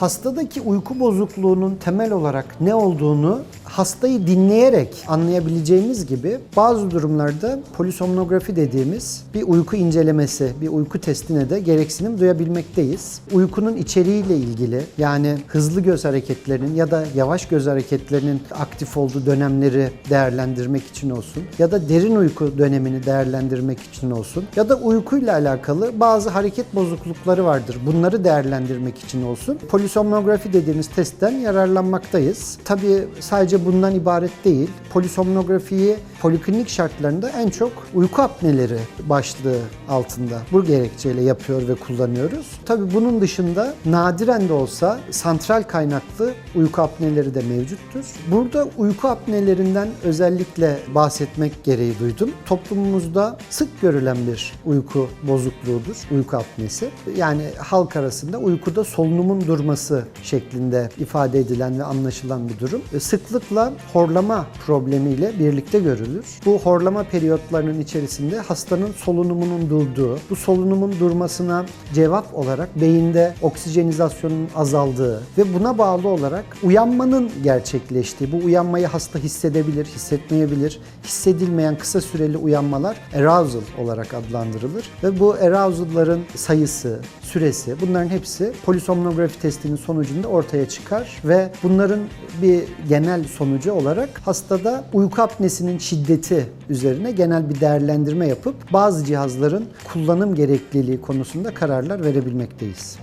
Hastadaki uyku bozukluğunun temel olarak ne olduğunu hastayı dinleyerek anlayabileceğimiz gibi bazı durumlarda polisomnografi dediğimiz bir uyku incelemesi, bir uyku testine de gereksinim duyabilmekteyiz. Uykunun içeriğiyle ilgili yani hızlı göz hareketlerinin ya da yavaş göz hareketlerinin aktif olduğu dönemleri değerlendirmek için olsun ya da derin uyku dönemini değerlendirmek için olsun ya da uykuyla alakalı bazı hareket bozuklukları vardır. Bunları değerlendirmek için olsun. Polisomnografi dediğimiz testten yararlanmaktayız. Tabii sadece bundan ibaret değil. Polisomnografiyi poliklinik şartlarında en çok uyku apneleri başlığı altında bu gerekçeyle yapıyor ve kullanıyoruz. Tabii bunun dışında nadiren de olsa santral kaynaklı uyku apneleri de mevcuttur. Burada uyku apnelerinden özellikle bahsetmek gereği duydum. Toplumumuzda sık görülen bir uyku bozukluğudur, uyku apnesi. Yani halk arasında uykuda solunumun durması şeklinde ifade edilen ve anlaşılan bir durum. Sıklıkla horlama problemiyle birlikte görülür. Bu horlama periyotlarının içerisinde hastanın solunumunun durduğu, bu solunumun durmasına cevap olarak beyinde oksijenizasyonun azaldığı ve buna bağlı olarak uyanmanın gerçekleştiği, bu uyanmayı hasta hissedebilir, hissetmeyebilir. Hissedilmeyen kısa süreli uyanmalar arousal olarak adlandırılır ve bu arousal'ların sayısı, süresi bunların hepsi polisomnografi testinin sonucunda ortaya çıkar ve bunların bir genel sonucu olarak hastada uyku apnesinin şiddeti üzerine genel bir değerlendirme yapıp bazı cihazların kullanım gerekliliği konusunda kararlar verebilmekteyiz.